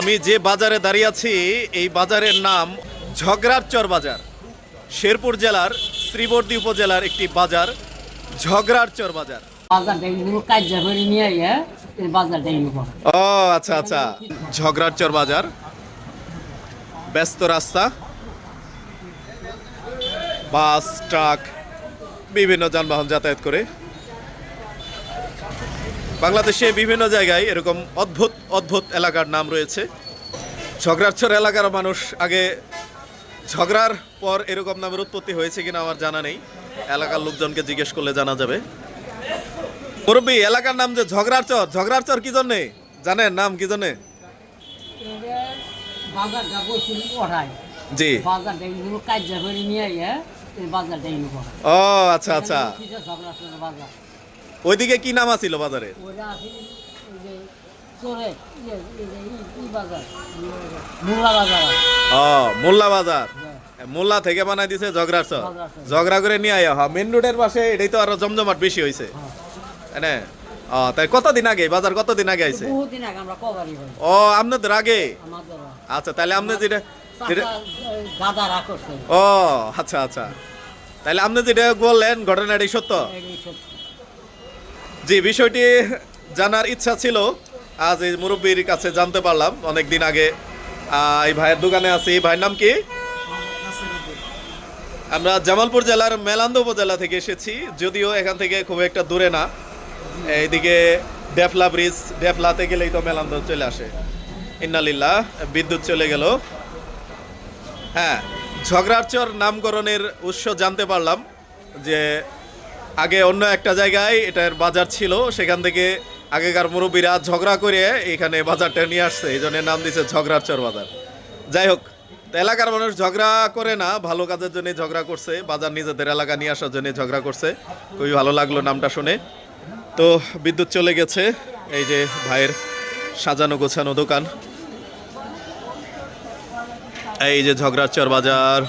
আমি যে বাজারে দাঁড়িয়ে আছি এই বাজারের নাম ঝগড়ার চর বাজার। শেরপুর জেলার শ্রীবর্দী উপজেলার একটি বাজার ঝগড়ার চর বাজার। করে ও আচ্ছা আচ্ছা। ঝগড়ার চর বাজার। ব্যস্ত রাস্তা। বাস ট্রাক বিভিন্ন যানবাহন যাতায়াত করে। বাংলাদেশে বিভিন্ন জায়গায় এরকম অদ্ভুত অদ্ভুত এলাকার নাম রয়েছে। ঝগড়ারচর এলাকার মানুষ আগে ঝগড়ার পর এরকম নামের উৎপত্তি হয়েছে কিনা আমার জানা নেই। এলাকার লোকজনকে জিজ্ঞেস করলে জানা যাবে। মুরব্বী এলাকার নাম যে ঝগড়ার চর ঝগড়ার চর কি জন্যে? জানেন নাম কি জন্যে? জি। করে ও আচ্ছা আচ্ছা। ওইদিকে কি নাম আছিল বাজারে? ইয়ে, মোল্লা বাজার মোল্লা হ্যাঁ। থেকে বানাই দিছে ঝগড়ার চর। ঝগড়া করে নিয়ে আয়া হ্যাঁ মেন রোডের পাশে এটাই তো আরও জমজমাট বেশি হয়েছে হ্যাঁ। তাই কতদিন আগে? বাজার কতদিন আগে আইছে? ও আপনাদের আগে? আচ্ছা তাহলে আপনি যেটা ও আচ্ছা আচ্ছা। তাহলে আপনি যেটা বললেন ঘটনাটি সত্যি। জি, বিষয়টি জানার ইচ্ছা ছিল। আজ এই মুরব্বীর কাছে জানতে পারলাম। অনেক দিন আগে এই ভাইয়ের দোকানে আছি। এই ভাইয়ের নাম কি? আমরা জামালপুর জেলার মেলান্দ উপজেলা থেকে এসেছি। যদিও এখান থেকে খুব একটা দূরে না। এইদিকে ডেফলা ব্রিজ, ডেফলাতে গেলেই তো মেলান্দ চলে আসে। ইন্নালিল্লাহ, বিদ্যুৎ চলে গেল। হ্যাঁ ঝগড়ার চর নামকরণের উৎস জানতে পারলাম যে আগে অন্য একটা জায়গায় এটার বাজার ছিল, সেখান থেকে আগেকার মুরব্বীরা ঝগড়া করে এখানে বাজারটা নিয়ে আসছে, এই জন্য নাম দিছে ঝগড়ার চর বাজার। যাই হোক এলাকার মানুষ ঝগড়া করে না, ভালো কাজের জন্য ঝগড়া করছে, বাজার নিজেদের এলাকা নিয়ে আসার জন্য ঝগড়া করছে। খুবই ভালো লাগল নামটা শুনে। তো বিদ্যুৎ চলে গেছে, এই যে ভাইয়ের সাজানো গোছানো দোকান। এই যে ঝগড়ার চর বাজার